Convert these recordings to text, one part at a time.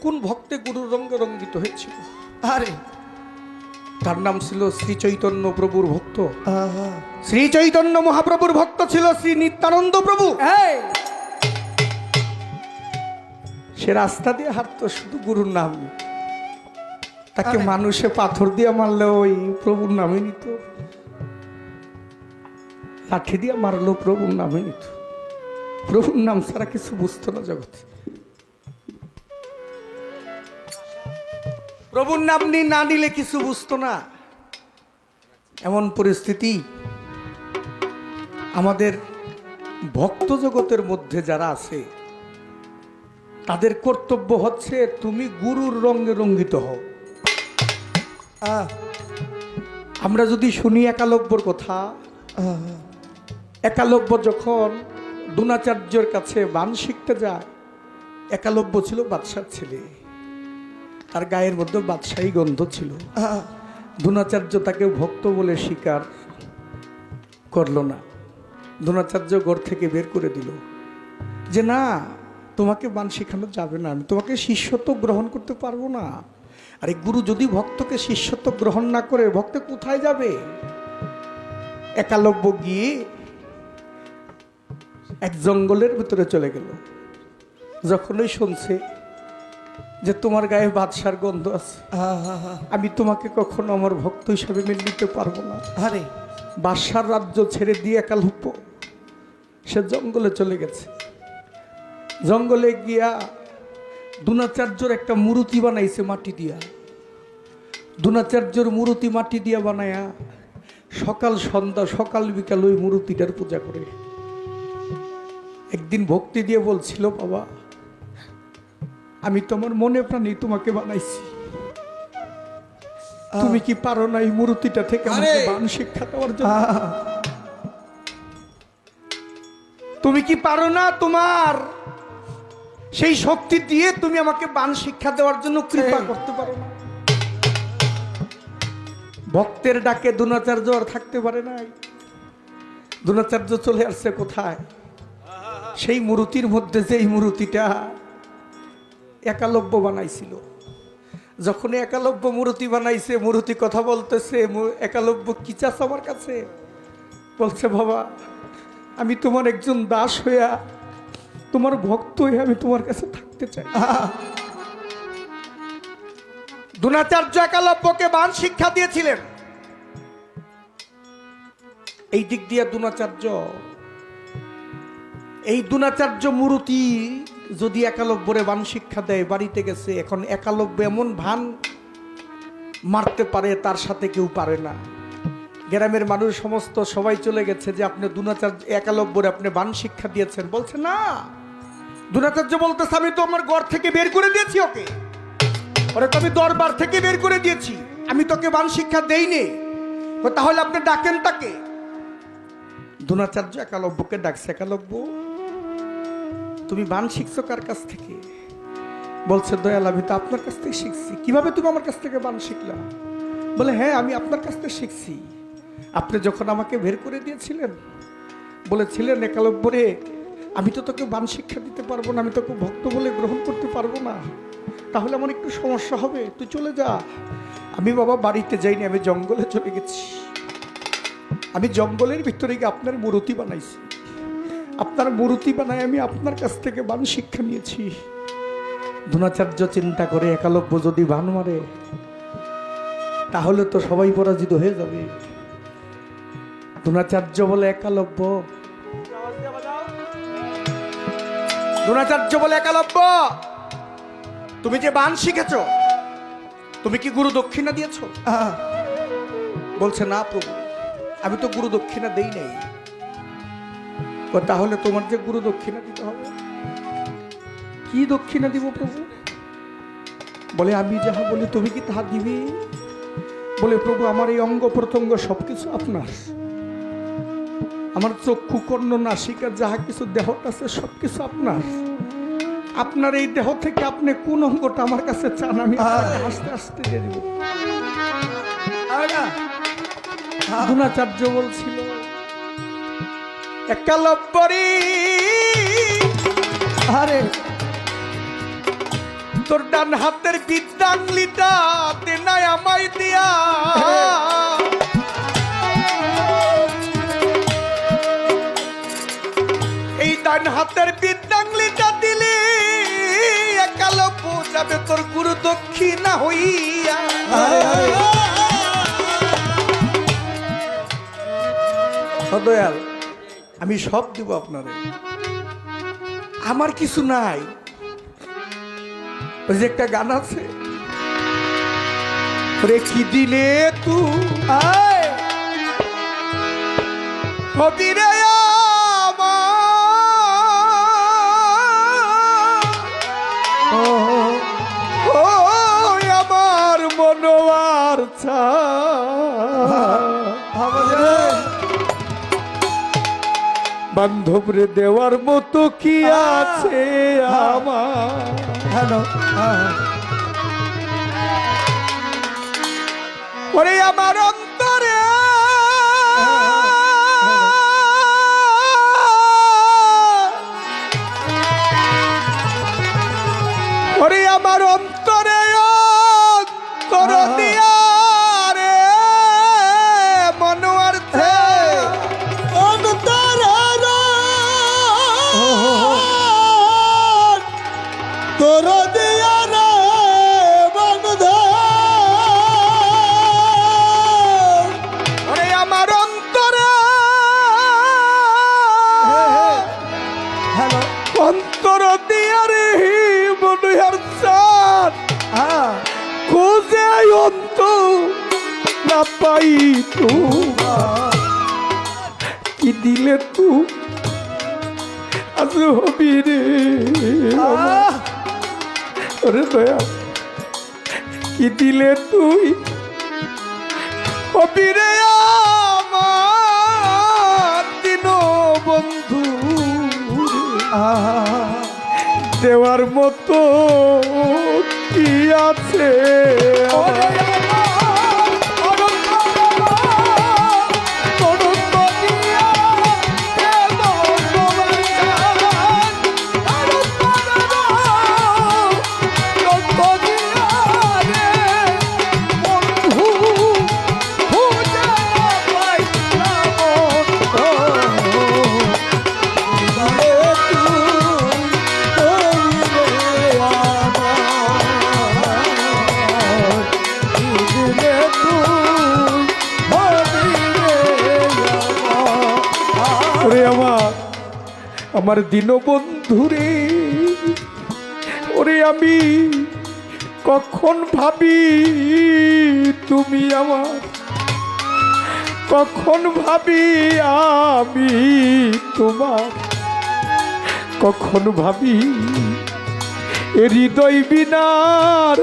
কোন ভক্তে গুরুর রঙ্গে রঙ্গিত হয়েছিল। আরে। তার নাম ছিল শ্রী চৈতন্য প্রভুর ভক্ত। শ্রী চৈতন্য মহাপ্রভুর ভক্ত ছিল শ্রী নিত্যানন্দ প্রভু। সে রাস্তা দিয়ে হাঁটতো শুধু গুরুর নাম। তাকে মানুষে পাথর দিয়ে মারলে ওই প্রভুর নামে নিত। লাঠি দিয়ে মারলো প্রভুর নামে নিত। প্রভুর নাম ছাড়া কিছু বুঝতো না জগতে। প্রভুর নাম না নিলে কিছু বুঝতো না। এমন পরিস্থিতি আমাদের ভক্ত জগতের মধ্যে যারা আছে, তাদের কর্তব্য হচ্ছে তুমি গুরুর রঙে রঙ্গিত হও। আমরা যদি শুনি একালব্যর কথা, একালব্য যখন দুনাচার্যের কাছে বান শিখতে যায়, একালব্য ছিল বাদশার ছেলে। তার গায়ের মধ্যে বাদশাহী গন্ধ ছিল। দুনাচার্য তাকে ভক্ত বলে স্বীকার করল না। দ্রোণাচার্য ঘর থেকে বের করে দিল। যে না, তোমাকে বান শেখানো যাবে না, আমি তোমাকে শিষ্যত্ব গ্রহণ করতে পারব না। আরে গুরু, যদি ভক্তকে শিষ্যত্ব গ্রহণ না করে, ভক্ত কোথায় যাবে? একালব্য গিয়ে এক জঙ্গলের ভিতরে চলে গেল। যখনই শুনছে যে তোমার গায়ে বাদশার গন্ধ আছে। আমি তোমাকে কখনো আমার ভক্ত হিসাবে মেনে নিতে পারব না। আরে। বাদশার রাজ্য ছেড়ে দিয়ে একালব্য সে জঙ্গলে চলে গেছে। জঙ্গলে গিয়া দুনাচার্যর একটা মূর্তি বানাইছে মাটি দিয়া। দুনাচার্যর মূর্তি মাটি দিয়া বানায়া সকাল সন্ধ্যা সকাল বিকাল ওই মূর্তিটার পূজা করে। একদিন ভক্তি দিয়ে বলছিল বাবা আমি তোমার মনে প্রাণী তোমাকে বানাইছি। তুমি কি পারো না এই মূর্তিটা থেকে আমাকে! বান শিক্ষা দেওয়ার জন্য? তুমি কি পারো না তোমার সেই শক্তি দিয়ে তুমি আমাকে বান শিক্ষা দেওয়ার জন্য কৃপা করতে পারো না? ভক্তের ডাকে দুনাচার্য আর থাকতে পারে নাই। দুনাচার্য চলে আসছে কোথায়? সেই মূর্তির মধ্যে যে এই মূর্তিটা একালব্য বানাইছিল। যখন একালব্য মূর্তি বানাইছে, মূর্তি কথা বলতেছে একালব্য কি চাস আমার কাছে? বলছে, বাবা, আমি তোমার একজন দাস হইয়া, তোমার ভক্ত হয়ে আমি তোমার কাছে থাকতে চাই। দুনাচার্য একালব্যকে বান শিক্ষা দিয়েছিলেন। এই দিক দিয়ে দুনাচার্য, এই দুনাচার্য মূর্তি যদি একালব্যরে বান শিক্ষা দেয়, বাড়িতে গেছে, এখন একালব্য এমন ভান মারতে পারে, তার সাথে কেউ পারে না। গ্রামের মানুষ সমস্ত সবাই চলে গেছে যে আপনি দুনাচার্য একালব্যরে আপনি বান শিক্ষা দিয়েছেন। বলছে, না, দুনাচার্য বলতেছে, আমি তো আমার ঘর থেকে বের করে দিয়েছি ওকে। ওরে, তো আমি দরবার থেকে বের করে দিয়েছি। আমি তোকে বান শিক্ষা দেইনি। তাহলে আপনি ডাকেন তাকে? দুনাচার্য একালব্যকে ডাকছে একালব্য তুমি বান শিখছো কার কাছ থেকে? বলছে, দয়াল, আমি তো আপনার কাছ থেকে শিখছি। কীভাবে তুমি আমার কাছ থেকে বান শিখলা? বলে হ্যাঁ আমি আপনার কাছ থেকে শিখছি। আপনি যখন আমাকে বের করে দিয়েছিলেন, বলেছিলেন একালব্য রে আমি তো তোকে বান শিক্ষা দিতে পারব না, আমি তোকে ভক্ত বলে গ্রহণ করতে পারব না। তাহলে আমার একটু সমস্যা হবে, তুই চলে যা। আমি বাবা বাড়িতে যাইনি, আমি জঙ্গলে চলে গেছি। আমি জঙ্গলের ভিতরে গিয়ে আপনার মূর্তি বানাইছি। আপনার মূর্তি বানায় আমি আপনার কাছ থেকে বান শিক্ষা নিয়েছি। দ্রোণাচার্য চিন্তা করে একালব্য যদি বান মারে, তাহলে তো সবাই পরাজিত হয়ে যাবে। দ্রোণাচার্য বলে একালব্য। দ্রোণাচার্য বলে একালব্য, তুমি যে বান শিখেছ, তুমি কি গুরু দক্ষিণা দিয়েছ। বলছে না প্রভু, আমি তো গুরু দক্ষিণা দেই নাই। তাহলে তোমার যে গুরু দক্ষিণা দিতে হবে। কি দক্ষিণা দিব প্রভু? বলে আমি যাহা বলি তুমি কি তাহা দিবে? বলে প্রভু আমার এই অঙ্গ প্রত্যঙ্গ সবকিছু আপনার। আমার চক্ষু কর্ণ নাসিকা যাহা কিছু দেহটা আছে সবকিছু আপনার। আপনার এই দেহ থেকে আপনি কোন অঙ্গটা আমার কাছে চান আমি আস্তে আস্তে দিয়ে দিব। বলছিল একালব্বরি আরে তোর ডান হাতের বিদ্যাঙ্গলিটা তেনায় আমায় দিয়া। এই ডান হাতের বিদ্যাঙ্গলিটা দিলি একালো পৌঁছাবে তোর গুরু দক্ষিণা হইয়া। দয়াল। আমি সব দিব আপনারে আমার কিছু নাই ওই যে একটা গান আছে কি দিলে তু আয় হবি রে আমার। ও আমার মনোয়ার ছা বান্ধব রে দেওয়ার মতো কি আছে আমার? হ্যালো আমার তোর দিয়া রে বন্ধ। আমার অন্তরে। হ্যালো। অন্তর দিয়া রে মনোয়ার চাঁদ। হ্যাঁ। খুঁজে অন্ত না পাই কি দিলে তু আজ হবি রে। ওরে দয়া কি দিলে তুই? অপিরে আমার দিন বন্ধু দেওয়ার মতো কি আছে? আমার দীনবন্ধু রে ওরে আমি কখন ভাবি তুমি আমার? কখন ভাবি আমি তোমার? কখন ভাবি এ হৃদয় বিনার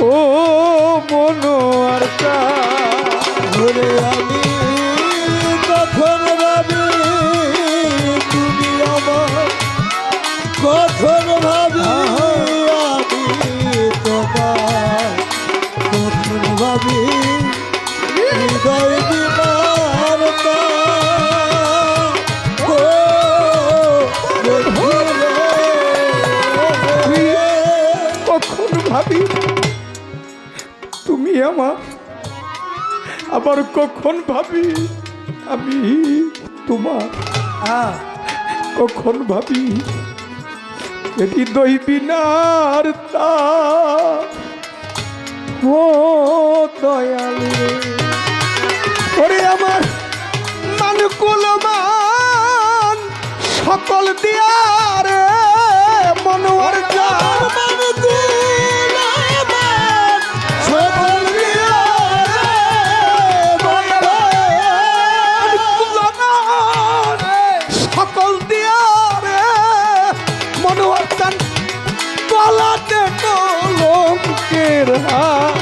ও মনো আর তার। আবার কখন ভাবি আমি তোমার? কখন ভাবি? হৃদয় বিনার তার ও দয়াল। ওরে আমার মানকুল মান সকল দিয়ারে মনোয়ার ಆ